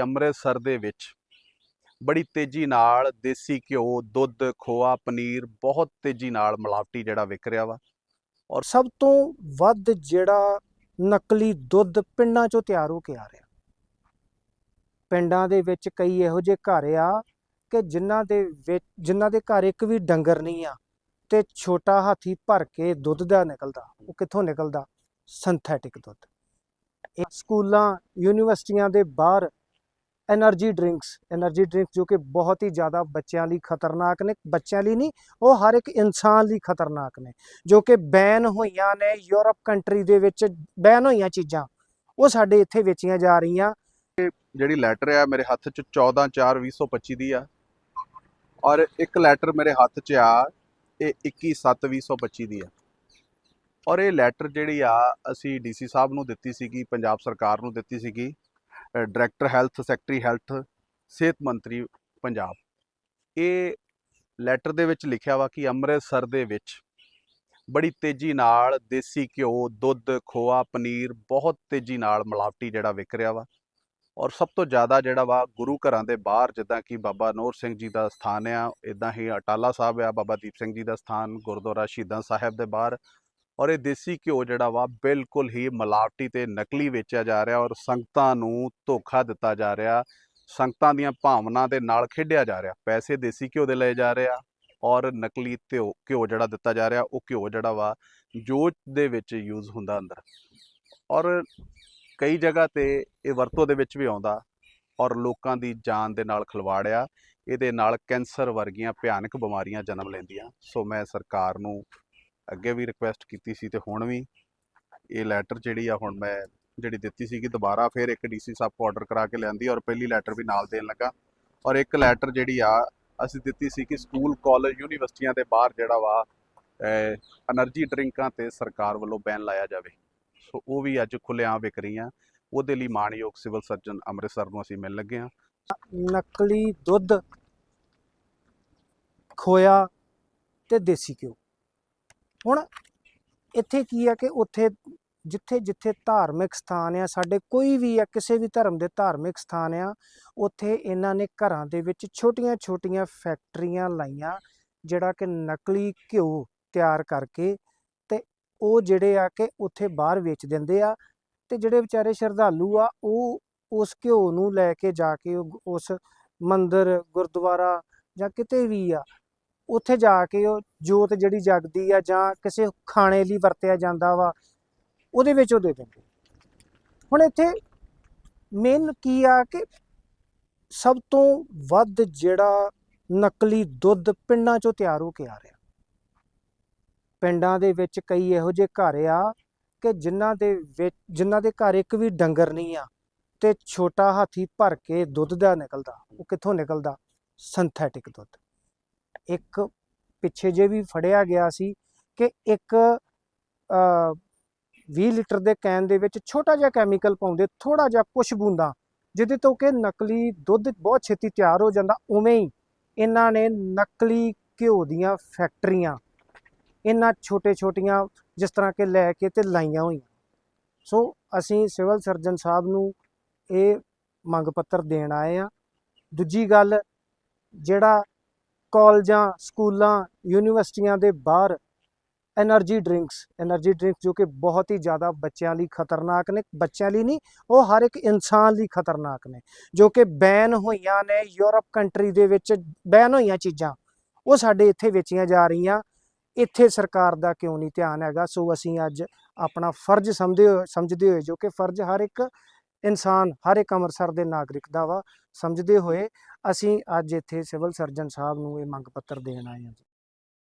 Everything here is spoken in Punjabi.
ਅੰਮ੍ਰਿਤਸਰ ਦੇ ਵਿੱਚ ਬੜੀ ਤੇਜ਼ੀ ਨਾਲ ਦੇਸੀ ਘਿਓ, ਦੁੱਧ, ਖੋਆ, ਪਨੀਰ ਬਹੁਤ ਤੇਜ਼ੀ ਨਾਲ ਮਿਲਾਵਟੀ ਜਿਹੜਾ ਵਿਕ ਰਿਹਾ ਵਾ। ਔਰ ਸਭ ਤੋਂ ਵੱਧ ਜਿਹੜਾ ਨਕਲੀ ਦੁੱਧ ਪਿੰਡਾਂ ਚੋਂ ਤਿਆਰ ਹੋ ਕੇ ਆ ਰਿਹਾ। ਪਿੰਡਾਂ ਦੇ ਵਿੱਚ ਕਈ ਇਹੋ ਜਿਹੇ ਘਰ ਆ ਕਿ ਜਿਨ੍ਹਾਂ ਦੇ ਵਿੱਚ, ਜਿਨ੍ਹਾਂ ਦੇ ਘਰ ਇੱਕ ਵੀ ਡੰਗਰ ਨਹੀਂ ਆ ਤੇ ਛੋਟਾ ਹਾਥੀ ਭਰ ਕੇ ਦੁੱਧ ਦਾ ਨਿਕਲਦਾ, ਉਹ ਕਿੱਥੋਂ ਨਿਕਲਦਾ? ਸਿੰਥੈਟਿਕ ਦੁੱਧ। ਸਕੂਲਾਂ, ਯੂਨੀਵਰਸਿਟੀਆਂ ਦੇ ਬਾਹਰ ਐਨਰਜੀ ਡਰਿੰਕਸ ਐਨਰਜੀ ਡਰਿੰਕਸ ਜੋ ਕਿ ਬਹੁਤ ਹੀ ਜ਼ਿਆਦਾ ਬੱਚਿਆਂ ਲਈ ਖਤਰਨਾਕ ਨੇ, ਬੱਚਿਆਂ ਲਈ ਨਹੀਂ, ਉਹ ਹਰ ਇੱਕ ਇਨਸਾਨ ਲਈ ਖਤਰਨਾਕ ਨੇ, ਜੋ ਕਿ ਬੈਨ ਹੋਈਆਂ ਨੇ ਯੂਰਪ ਕੰਟਰੀ ਦੇ ਵਿੱਚ ਬੈਨ ਹੋਈਆਂ ਚੀਜ਼ਾਂ, ਉਹ ਸਾਡੇ ਇੱਥੇ ਵੇਚੀਆਂ ਜਾ ਰਹੀਆਂ। ਜਿਹੜੀ ਲੈਟਰ ਆ ਮੇਰੇ ਹੱਥ 'ਚ 14/4/2025 ਦੀ ਆ, ਔਰ ਇੱਕ ਲੈਟਰ ਮੇਰੇ ਹੱਥ 'ਚ ਆ, ਇਹ 21/7/2025 ਦੀ ਆ। ਔਰ ਇਹ ਲੈਟਰ ਜਿਹੜੀ ਆ, ਅਸੀਂ ਡੀਸੀ ਸਾਹਿਬ ਨੂੰ ਦਿੱਤੀ ਸੀਗੀ, ਪੰਜਾਬ ਸਰਕਾਰ ਨੂੰ ਦਿੱਤੀ ਸੀਗੀ ਡਾਇਰੈਕਟਰ ਹੈਲਥ ਸੈਕਟਰੀ ਹੈਲਥ ਸਿਹਤ ਮੰਤਰੀ ਪੰਜਾਬ। ਇਹ ਲੈਟਰ ਦੇ ਵਿੱਚ ਲਿਖਿਆ ਵਾ ਕਿ ਅੰਮ੍ਰਿਤਸਰ ਦੇ ਵਿੱਚ ਬੜੀ ਤੇਜ਼ੀ ਨਾਲ ਦੇਸੀ ਘਿਓ, ਦੁੱਧ, ਖੋਆ, ਪਨੀਰ ਬਹੁਤ ਤੇਜ਼ੀ ਨਾਲ ਮਿਲਾਵਟੀ ਜਿਹੜਾ ਵਿਕ ਰਿਹਾ ਵਾ। ਔਰ ਸਭ ਤੋਂ ਜ਼ਿਆਦਾ ਜਿਹੜਾ ਵਾ ਗੁਰੂ ਘਰਾਂ ਦੇ ਬਾਹਰ, ਜਿੱਦਾਂ ਕਿ ਬਾਬਾ ਨੂਰ ਸਿੰਘ ਜੀ ਦਾ ਸਥਾਨ ਆ ਇਦਾਂ ਹੀ ਅਟਾਲਾ ਸਾਹਿਬ ਆ, ਬਾਬਾ ਦੀਪ ਸਿੰਘ ਜੀ ਦਾ ਸਥਾਨ, ਗੁਰਦੁਆਰਾ ਸ਼ਹੀਦਾਂ ਸਾਹਿਬ ਦੇ ਬਾਹਰ। ਔਰ ਇਹ ਦੇਸੀ ਘਿਓ ਜਿਹੜਾ ਵਾ, ਬਿਲਕੁਲ ਹੀ ਮਿਲਾਵਟੀ ਤੇ ਨਕਲੀ ਵੇਚਿਆ ਜਾ ਰਿਹਾ ਔਰ ਸੰਗਤਾਂ ਨੂੰ ਧੋਖਾ ਦਿੱਤਾ ਜਾ ਰਿਹਾ। ਸੰਗਤਾਂ ਦੀਆਂ ਭਾਵਨਾ ਦੇ ਨਾਲ ਖੇਡਿਆ ਜਾ ਰਿਹਾ। ਪੈਸੇ ਦੇਸੀ ਘਿਓ ਦੇ ਲਏ ਜਾ ਰਹੇ ਆ ਔਰ ਨਕਲੀ ਘਿਓ ਘਿਓ ਜਿਹੜਾ ਦਿੱਤਾ ਜਾ ਰਿਹਾ, ਉਹ ਘਿਓ ਜਿਹੜਾ ਵਾ, ਜੋਤ ਦੇ ਵਿੱਚ ਯੂਜ਼ ਹੁੰਦਾ ਅੰਦਰ। ਔਰ ਕਈ ਜਗ੍ਹਾ ਤੇ ਇਹ ਵਰਤੋਂ ਦੇ ਵਿੱਚ ਵੀ ਆਉਂਦਾ ਔਰ ਲੋਕਾਂ ਦੀ ਜਾਨ ਦੇ ਨਾਲ ਖਿਲਵਾੜਿਆ। ਇਹਦੇ ਨਾਲ ਕੈਂਸਰ ਵਰਗੀਆਂ ਭਿਆਨਕ ਬਿਮਾਰੀਆਂ ਜਨਮ ਲੈਂਦੀਆਂ। ਸੋ ਮੈਂ ਸਰਕਾਰ ਨੂੰ ਅੱਗੇ ਵੀ ਰਿਕੁਐਸਟ ਕੀਤੀ ਸੀ ਤੇ ਹੁਣ ਵੀ ਇਹ ਲੈਟਰ ਜਿਹੜੀ ਆ ਹੁਣ ਮੈਂ ਜਿਹੜੀ ਦਿੱਤੀ ਸੀਗੀ ਦੁਬਾਰਾ ਫਿਰ ਇੱਕ ਡੀਸੀ ਸਾਹਿਬ ਕੋ ਆਰਡਰ ਕਰਾ ਕੇ ਲਿਆਂਦੀ ਔਰ ਪਹਿਲੀ ਲੈਟਰ ਵੀ ਨਾਲ ਦੇਣ ਲੱਗਾ। ਔਰ ਇੱਕ ਲੈਟਰ ਜਿਹੜੀ ਆ ਅਸੀਂ ਦਿੱਤੀ ਸੀ ਕਿ ਸਕੂਲ ਕਾਲਜ ਯੂਨੀਵਰਸਿਟੀਆਂ ਦੇ ਬਾਹਰ ਜਿਹੜਾ ਵਾ એનર્ਜੀ ਡਰਿੰਕਾਂ ਤੇ ਸਰਕਾਰ ਵੱਲੋਂ ਬੈਨ ਲਾਇਆ ਜਾਵੇ। ਸੋ ਉਹ ਵੀ ਅੱਜ ਖੁੱਲ੍ਹੇਆਮ ਵਿਕ ਰਹੀਆਂ। ਉਹਦੇ ਲਈ ਮਾਨਯੋਗ ਸਿਵਲ ਸਰਜਨ ਅੰਮ੍ਰਿਤਸਰ ਨੂੰ ਅਸੀਂ ਮਿਲ ਲੱਗੇ ਹਾਂ। ਨਕਲੀ ਦੁੱਧ ਖੋਇਆ ਤੇ ਦੇਸੀ ਘਿਓ। ਹੁਣ ਇੱਥੇ ਕੀ ਆ ਕਿ ਉੱਥੇ ਜਿੱਥੇ ਜਿੱਥੇ ਧਾਰਮਿਕ ਸਥਾਨ ਆ, ਸਾਡੇ ਕੋਈ ਵੀ ਆ, ਕਿਸੇ ਵੀ ਧਰਮ ਦੇ ਧਾਰਮਿਕ ਸਥਾਨ ਆ, ਉੱਥੇ ਇਹਨਾਂ ਨੇ ਘਰਾਂ ਦੇ ਵਿੱਚ ਛੋਟੀਆਂ-ਛੋਟੀਆਂ ਫੈਕਟਰੀਆਂ ਲਾਈਆਂ, ਜਿਹੜਾ ਕਿ ਨਕਲੀ ਘਿਓ ਤਿਆਰ ਕਰਕੇ ਤੇ ਉਹ ਜਿਹੜੇ ਆ ਕਿ ਉੱਥੇ ਬਾਹਰ ਵੇਚ ਦਿੰਦੇ ਆ ਤੇ ਜਿਹੜੇ ਵਿਚਾਰੇ ਸ਼ਰਧਾਲੂ ਆ, ਉਹ ਉਸ ਘਿਓ ਨੂੰ ਲੈ ਕੇ ਜਾ ਕੇ ਉਹ- ਉਸ ਮੰਦਰ, ਗੁਰਦੁਆਰਾ ਜਾਂ ਕਿਤੇ ਵੀ ਆ ਉੱਥੇ ਜਾ ਕੇ ਉਹ ਜੋਤ ਜਿਹੜੀ ਜਗਦੀ ਆ ਜਾਂ ਕਿਸੇ ਖਾਣੇ ਲਈ ਵਰਤਿਆ ਜਾਂਦਾ ਵਾ, ਉਹਦੇ ਵਿੱਚ ਉਹ ਦੇ ਦਿੰਦੇ। ਹੁਣ ਇੱਥੇ ਮੇਨ ਕੀ ਆ ਕਿ ਸਭ ਤੋਂ ਵੱਧ ਜਿਹੜਾ ਨਕਲੀ ਦੁੱਧ ਪਿੰਡਾਂ ਚੋਂ ਤਿਆਰ ਹੋ ਕੇ ਆ ਰਿਹਾ। ਪਿੰਡਾਂ ਦੇ ਵਿੱਚ ਕਈ ਇਹੋ ਜਿਹੇ ਘਰ ਆ ਕਿ ਜਿਨ੍ਹਾਂ ਦੇ ਵਿੱਚ, ਜਿਨ੍ਹਾਂ ਦੇ ਘਰ ਇੱਕ ਵੀ ਡੰਗਰ ਨਹੀਂ ਆ ਤੇ ਛੋਟਾ ਹਾਥੀ ਭਰ ਕੇ ਦੁੱਧ ਦਾ ਨਿਕਲਦਾ, ਉਹ ਕਿੱਥੋਂ ਨਿਕਲਦਾ? ਸਿੰਥੈਟਿਕ ਦੁੱਧ। ਇੱਕ ਪਿੱਛੇ ਜੇ ਵੀ ਫੜਿਆ ਗਿਆ ਸੀ ਕਿ ਇੱਕ ਅ 20 ਲੀਟਰ ਦੇ ਕੈਨ ਦੇ ਵਿੱਚ ਛੋਟਾ ਜਿਹਾ ਕੈਮੀਕਲ ਪਾਉਂਦੇ ਥੋੜਾ ਜਿਹਾ ਕੁਛ ਬੂੰਦਾਂ, ਜਿਹਦੇ ਤੋਂ ਕਿ ਨਕਲੀ ਦੁੱਧ ਬਹੁਤ ਛੇਤੀ ਤਿਆਰ ਹੋ ਜਾਂਦਾ, ਉਵੇਂ ਹੀ ਇਹਨਾਂ ਨੇ ਨਕਲੀ ਘਿਓ ਦੀਆਂ ਫੈਕਟਰੀਆਂ, ਇਹਨਾਂ ਛੋਟੇ ਛੋਟੀਆਂ ਜਿਸ ਤਰ੍ਹਾਂ ਕਿ ਲੈ ਕੇ ਤੇ ਲਾਈਆਂ ਹੋਈਆਂ। ਸੋ ਅਸੀਂ ਸਿਵਲ ਸਰਜਨ ਸਾਹਿਬ ਨੂੰ ਇਹ ਮੰਗ ਪੱਤਰ ਦੇਣ ਆਏ ਆ ਦੂਜੀ ਗੱਲ, ਜਿਹੜਾ ਕਾਲਜਾਂ, ਸਕੂਲਾਂ, ਯੂਨੀਵਰਸਿਟੀਆਂ ਦੇ ਬਾਹਰ ਐਨਰਜੀ ਡਰਿੰਕਸ એનર્ਜੀ ਡਰਿੰਕ ਜੋ ਕਿ ਬਹੁਤ ਹੀ ਜ਼ਿਆਦਾ ਬੱਚਿਆਂ ਲਈ ਖਤਰਨਾਕ ਨੇ, ਬੱਚਿਆਂ ਲਈ ਨਹੀਂ, ਉਹ ਹਰ ਇੱਕ ਇਨਸਾਨ ਲਈ ਖਤਰਨਾਕ ਨੇ, ਜੋ ਕਿ ਬੈਨ ਹੋਈਆਂ ਨੇ ਯੂਰਪ ਕੰਟਰੀ ਦੇ ਵਿੱਚ ਬੈਨ ਹੋਈਆਂ ਚੀਜ਼ਾਂ, ਉਹ ਸਾਡੇ ਇੱਥੇ ਵੇਚੀਆਂ ਜਾ ਰਹੀਆਂ, ਇੱਥੇ ਸਰਕਾਰ ਦਾ ਕਿਉਂ ਨਹੀਂ ਧਿਆਨ ਹੈਗਾ, ਸੋ ਅਸੀਂ ਅੱਜ ਆਪਣਾ ਫਰਜ਼ ਸਮਝਦੇ ਹੋਏ ਸਮਝਦੇ ਹੋਏ ਜੋ ਕਿ ਫਰਜ਼ ਹਰ ਇੱਕ ਇਨਸਾਨ ਹਰ ਇੱਕ ਅੰਮ੍ਰਿਤਸਰ ਦੇ ਨਾਗਰਿਕ ਦਾ ਵਾ। ਸਮਝਦੇ ਹੋਏ ਅਸੀਂ ਅੱਜ ਇੱਥੇ ਸਿਵਲ ਸਰਜਨ ਸਾਹਿਬ ਨੂੰ ਇਹ ਮੰਗ ਪੱਤਰ ਦੇਣ ਆਏ ਹਾਂ ਜੀ।